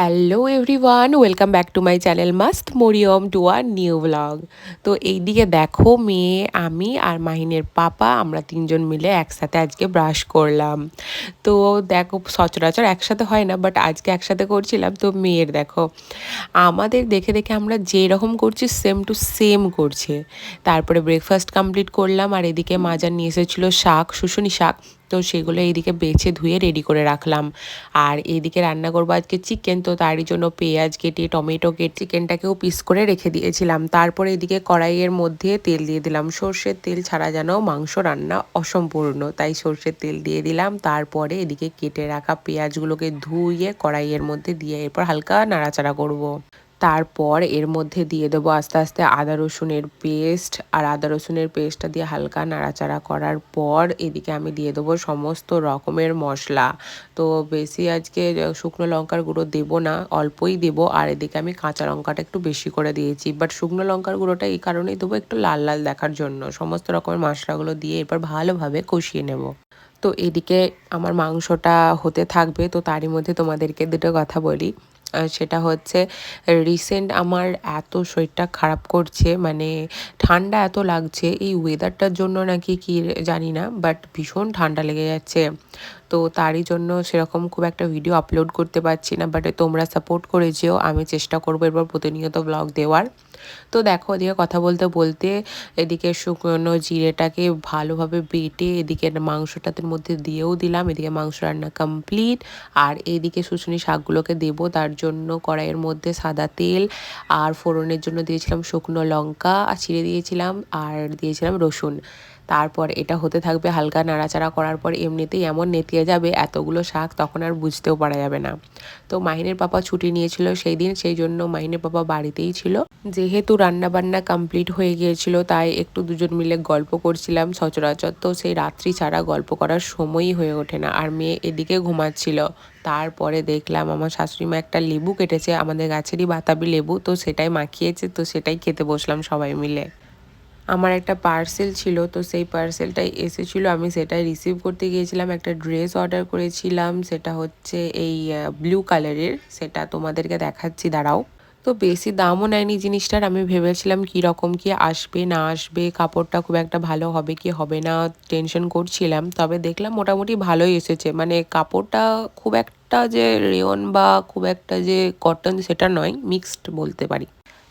Hello everyone welcome back to my channel মাস্ত Mariyam to our new blog তো এইদিকে দেখো মেয়ে, আমি আর মাহিনের পাপা, আমরা তিনজন মিলে একসাথে আজকে ব্রাশ করলাম। তো দেখো সচরাচর একসাথে হয় না বাট আজকে একসাথে করছিলাম। তো মেয়ের দেখো, আমাদের দেখে দেখে আমরা যেরকম করছি সেম টু সেম করছে। তারপরে ব্রেকফাস্ট কমপ্লিট করলাম, আর এদিকে মাজার নিয়ে এসেছিল শাক, শুশুনি শাক। তো সেগুলো এইদিকে বেছে ধুয়ে রেডি করে রাখলাম। আর এইদিকে রান্না করব আজকে চিকেন তো তারই জন্য পেঁয়াজ কেটে, টমেটো কেটে চিকেনটাকেও পিস করে রেখে দিয়েছিলাম। তারপরে এদিকে কড়াইয়ের মধ্যে তেল দিয়ে দিলাম। সর্ষের তেল ছাড়া যেন মাংস রান্না অসম্পূর্ণ, তাই সর্ষের তেল দিয়ে দিলাম। তারপরে এদিকে কেটে রাখা পেঁয়াজগুলোকে ধুয়ে কড়াইয়ের মধ্যে দিয়ে এরপর হালকা নাড়াচাড়া করব। তারপর এর মধ্যে দিয়ে দেবো আস্তে আস্তে আদা রসুনের পেস্ট আর আদা রসুনের পেস্টটা দিয়ে হালকা নাড়াচাড়া করার পর এদিকে আমি দিয়ে দেবো সমস্ত রকমের মশলা। তো বেশি আজকে শুকনো লঙ্কার গুঁড়ো দেবো না, অল্পই দেবো। আর এদিকে আমি কাঁচা লঙ্কাটা একটু বেশি করে দিয়েছি। বাট শুকনো লঙ্কার গুঁড়োটা এই কারণেই দেবো একটু লাল লাল দেখার জন্য। সমস্ত রকমের মশলাগুলো দিয়ে এরপর ভালোভাবে কষিয়ে নেব। তো এদিকে আমার মাংসটা হতে থাকবে। তো তারই মধ্যে তোমাদেরকে দুটো কথা বলি। সেটা হচ্ছে রিসেন্ট আমার এত শরীরটা খারাপ করছে মানে ঠান্ডা এত লাগছে, এই ওয়েদারটার জন্য নাকি কি জানি না বাট ভীষণ ঠান্ডা লেগে যাচ্ছে। তো তারই জন্য সেরকম খুব একটা ভিডিও আপলোড করতে পারছি না বাট তোমরা সাপোর্ট করেছেও আমি চেষ্টা করব এরপর প্রতিনিয়ত ব্লগ দেওয়ার। তো দেখো এদিকে কথা বলতে বলতে এদিকে শুকনো জিরেটাকে ভালোভাবে বেটে এদিকে মাংসটাতে মধ্যে দিয়েও দিলাম। এদিকে মাংস রান্না কমপ্লিট আর এদিকে শুশুনি শাকগুলোকে দেবো। তার জন্য কড়াইয়ের মধ্যে সাদা তেল আর ফোড়নের জন্য দিয়েছিলাম শুকনো লঙ্কা। আর ছিঁড়ে দিয়েছিলাম আর দিয়েছিলাম রসুন। তারপর এটা হতে থাকবে হালকা নাড়াচাড়া করার পর এমনিতেই এমন নেতিয়ে যাবে, এতগুলো শাক তখন আর বুঝতেও পারা যাবে না। তো মাহিনের পাপা ছুটি নিয়েছিল সেই দিন, সেই জন্য মাহিনের পাপা বাড়িতেই ছিল। যেহেতু রান্না বান্না কমপ্লিট হয়ে গিয়েছিল, তাই একটু দুজন মিলে গল্প করছিলাম সচরাচর। তো সেই রাত্রি ছাড়া গল্প করার সময়ই হয়ে ওঠে না, আর মেয়ে এদিকে ঘুমাচ্ছিল। তারপরে দেখলাম আমার শাশুড়ি মা একটা লেবু কেটেছে, আমাদের গাছেরই বাতাবি লেবু, তো সেটাই মাখিয়েছে, তো সেটাই খেতে বসলাম সবাই মিলে। আমার একটা পার্সেল ছিল, তো সেই পার্সেলটাই এসেছিল। আমি সেটাই রিসিভ করতে গিয়েছিলাম, একটা ড্রেস অর্ডার করেছিলাম, সেটা হচ্ছে এই ব্লু কালারের সেটা তোমাদেরকে দেখাচ্ছি, দাঁড়াও। তো বেশি দামও নেয়নি জিনিসটার, আমি ভেবেছিলাম কী রকম কি আসবে, না আসবে, কাপড়টা খুব একটা ভালো হবে কি হবে না টেনশন করছিলাম। তবে দেখলাম মোটামুটি ভালোই এসেছে মানে কাপড়টা খুব একটা যে রেয়ন বা খুব একটা যে কটন সেটা নয় মিক্সড বলতে পারি।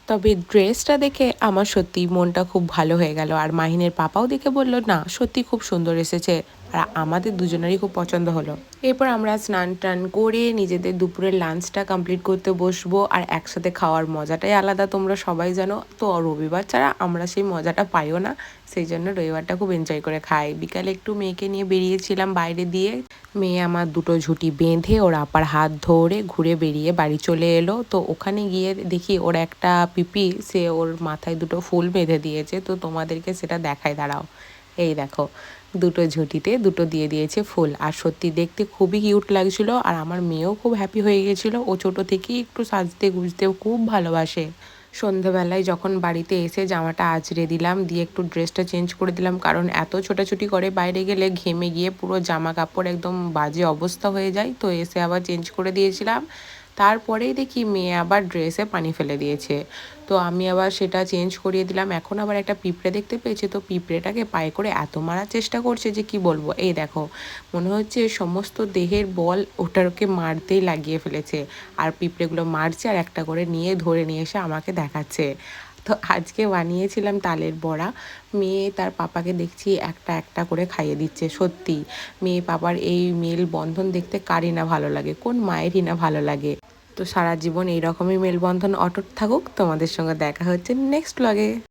তবে ড্রেসটা দেখে আমার সত্যি মনটা খুব ভালো হয়ে গেল। আর মাহিনের পাপাও দেখে বলল, না সত্যি খুব সুন্দর এসেছে। আর আমাদের দুজনেরই খুব পছন্দ হলো। এরপর আমরা স্নান টান করে নিজেদের দুপুরের লাঞ্চটা কমপ্লিট করতে বসবো আর একসাথে খাওয়ার মজাটাই আলাদা, তোমরা সবাই জানো। তো রবিবার ছাড়া আমরা সেই মজাটা পাইও না, সেই জন্য রবিবারটা খুব এনজয় করে খাই। বিকালে একটু মেয়েকে নিয়ে বেরিয়েছিলাম বাইরে দিয়ে। মেয়ে আমার দুটো ঝুটি বেঁধে ওর আপার হাত ধরে ঘুরে বেরিয়ে বাড়ি চলে এলো। তো ওখানে গিয়ে দেখি ওর একটা পিপি, সে ওর মাথায় দুটো ফুল বেঁধে দিয়েছে। তো তোমাদেরকে সেটা দেখায় দাঁড়াও। এই দেখো, দুটো ঝুঁটিতে দুটো দিয়ে দিয়েছে ফুল। আর সত্যি দেখতে খুবই কিউট লাগছিল আর আমার মেয়েও খুব হ্যাপি হয়ে গেছিল। ও ছোটো থেকেই একটু সাজতে গুজতেও খুব ভালোবাসে। সন্ধেবেলায় যখন বাড়িতে এসে জামাটা আঁচড়ে দিলাম, দিয়ে একটু ড্রেসটা চেঞ্জ করে দিলাম, কারণ এত ছোটাছুটি করে বাইরে গেলে ঘেমে গিয়ে পুরো জামা কাপড় একদম বাজে অবস্থা হয়ে যায়, তো এসে আবার চেঞ্জ করে দিয়েছিলাম। তারপরেই দেখি মেয়ে আবার ড্রেসে পানি ফেলে দিয়েছে। তো আমি আবার সেটা চেঞ্জ করিয়ে দিলাম। এখন আবার একটা পিঁপড়ে দেখতে পেয়েছি। তো পিঁপড়েটাকে পায়ে করে এত মারার চেষ্টা করছে যে কি বলব? এই দেখো, মনে হচ্ছে সমস্ত দেহের বল ওটাকে মারতেই লাগিয়ে ফেলেছে। আর পিঁপড়েগুলো মারছে আর একটা করে নিয়ে ধরে নিয়ে এসে আমাকে দেখাচ্ছে। তো আজকে বানিয়েছিলাম তালের বড়া। মেয়ে তার পাপাকে দেখছি একটা একটা করে খাইয়ে দিচ্ছে, সত্যি। মেয়ে পাপার এই মেল বন্ধন দেখতে কারই না ভালো লাগে, কোন মায়েরই না ভালো লাগে। তো সারা জীবন এইরকমই মেলবন্ধন অটুট থাকুক। তোমাদের সঙ্গে দেখা হচ্ছে নেক্সট ব্লগে